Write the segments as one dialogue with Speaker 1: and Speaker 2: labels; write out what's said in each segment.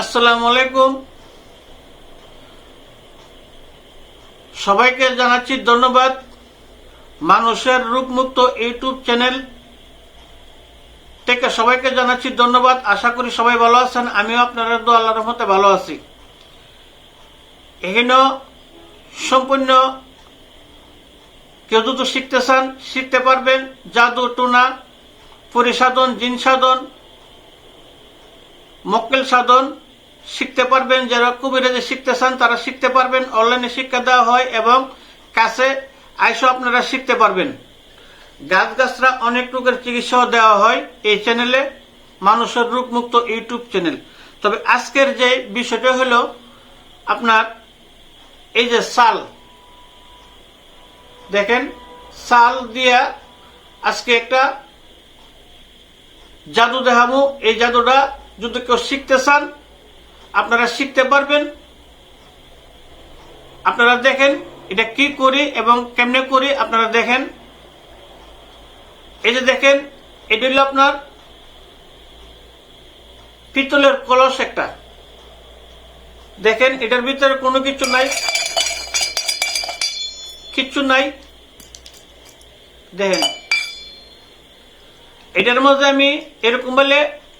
Speaker 1: আসসালামু আলাইকুম। সবাইকে জানাচ্ছি ধন্যবাদ। মানুষের রূপমুক্ত ইউটিউব চ্যানেল থেকে সবাইকে জানাচ্ছি ধন্যবাদ। আশা করি সবাই ভালো আছেন, আমিও আপনারা দো আল্লাহর রহমতে ভালো আছি। এখানে সম্পূর্ণ কেউ যদি শিখতে চান, শিখতে পারবেন। জাদু, টুনা, পরিসাধন, জিন সাধন, মক্কেল সাধন শিখতে পারবেন, যারা কবিরাজে শিখতে চান তারা শিখতে পারবেন, অনলাইনে শিক্ষা দেওয়া হয় এবং কাছে আইসো আপনারা শিখতে পারবেন। গাছ গাছরা অনেক রোগের চিকিৎসাও দেওয়া হয় এই চ্যানেলে মানুষের রূপমুক্ত ইউটিউব চ্যানেল তবে আজকের যে বিষয়টা হলো আপনার এই যে সাল, দেখেন সাল দিয়া আজকে একটা জাদু দেখাবো। এই জাদুটা যদি কেউ শিখতে চান আপনারা শিখতে পারবেন। আপনারা দেখেন এটা কি করি এবং কেমনে করি আপনারা দেখেন। এই যে দেখেন, এটা হলো আপনার পিতলের কলস একটা। দেখেন, এটার ভিতরে কোনো কিছু নাই। কিচ্ছু নাই। দেখেন, এটার মধ্যে আমি এরকম বলে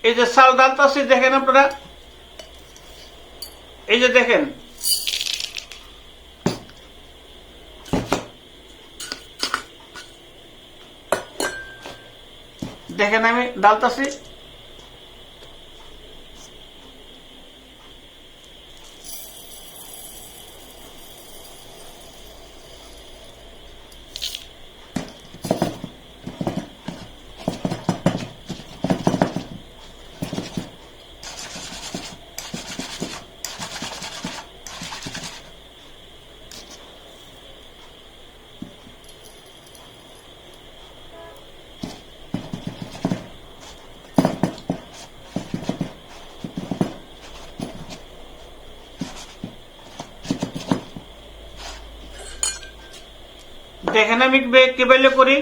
Speaker 1: এই যে চাল ডালতাছি, দেখেন আপনারা। এই যে দেখেন। দেখেন আমি ডালতাছি। দেখেন আমি বে- কেবেলে করি?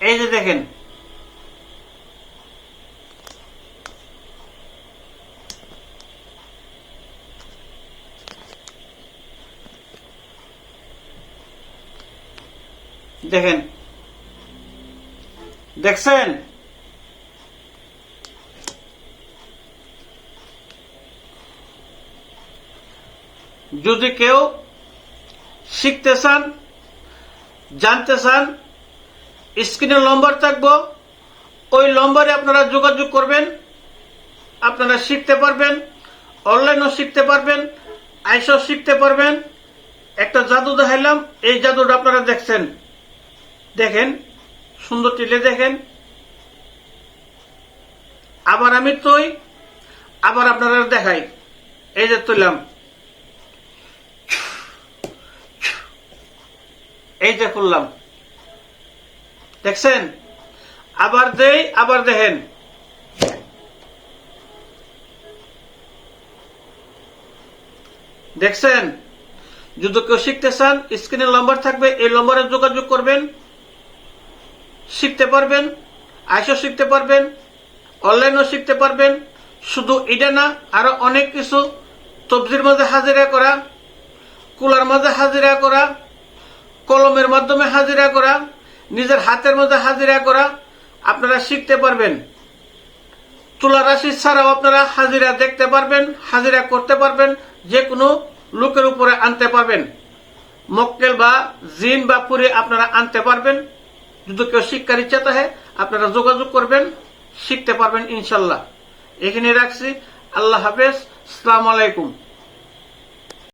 Speaker 1: এই যে দেখেন। দেখেন দেখছেন? যদি কেউ শিখতে চান, জানতে চান, স্ক্রিনে নম্বর থাকব, ওই নম্বরে আপনারা যোগাযোগ করবেন, আপনারা শিখতে পারবেন, অনলাইনও শিখতে পারবেন, আইসও শিখতে পারবেন। একটা জাদু দেখাইলাম, এই জাদুটা আপনারা দেখছেন। দেখেন সুন্দর টিলে দেখেন। আবার আমি তৈ আবার আপনারা দেখাই। এই যে তুললাম। এই যে করলাম দেখছেন? আবার দেই, আবার দেখেন। দেখছেন? যদি কেউ শিখতে চান স্ক্রিনে নম্বর থাকবে, এই নম্বরে যোগাযোগ করবেন। শিখতে পারবেন আইসও শিখতে পারবেন, অনলাইনও শিখতে পারবেন। শুধু এটা না, আরও অনেক কিছু তবজির মাঝে হাজিরা করা, কুলার মাঝে হাজিরা করা, কলমের মাধ্যমে হাজিরা করা, নিজের হাতের মধ্যে হাজিরা করা, আপনারা শিখতে পারবেন। তুলা রাশি ছাড়াও আপনারা হাজিরা দেখতে পারবেন, হাজিরা করতে পারবেন যে কোনো লোকের উপরে আনতে পারবেন। মক্কেল বা জিন বা পুরে আপনারা আনতে পারবেন। যদি কেউ শিক্ষার ইচ্ছা থাকে আপনারা যোগাযোগ করবেন, শিখতে পারবেন ইনশাল্লাহ। এখানে রাখছি। আল্লাহ হাফেজ। সালাম আলাইকুম।